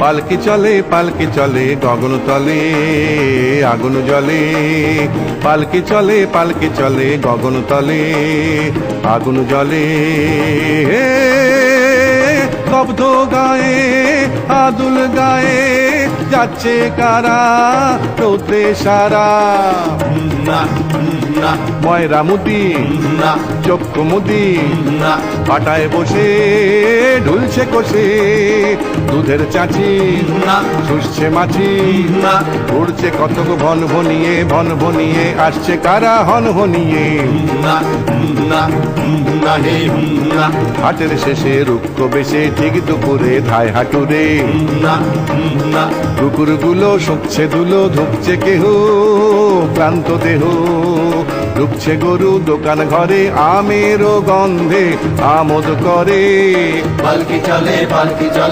পালকি চলে পালকি চলে গগন তলে আগুন জলে পালকি চলে পালকি চলে গগন তলে আগুন জলে শব্দ গায়ে আদুল গায়ে যাচ্ছে কারা রোদে সারা। ময়রা মুদি চক্ষু মুদি পাটায় বসে ঢুলছে কষে দুধের চাচি না। শুষছে মাছি না। উড়ছে কত ভন ভনিয়ে ভন ভনিয়ে আসছে কারা হন হনিয়ে। না না না হে না। হাটের শেষে রুক্ষ বেশে ঠিক দুপুরে ধায় হাটুরে। না না। কুকুরগুলো শুকছে ধুলো ধুকছে কেহ ক্লান্ত দেহ। ঢুকছে গরু দোকান ঘরে আমেরও গন্ধে আমোদ করে। পালকি চলে পালকি চলে।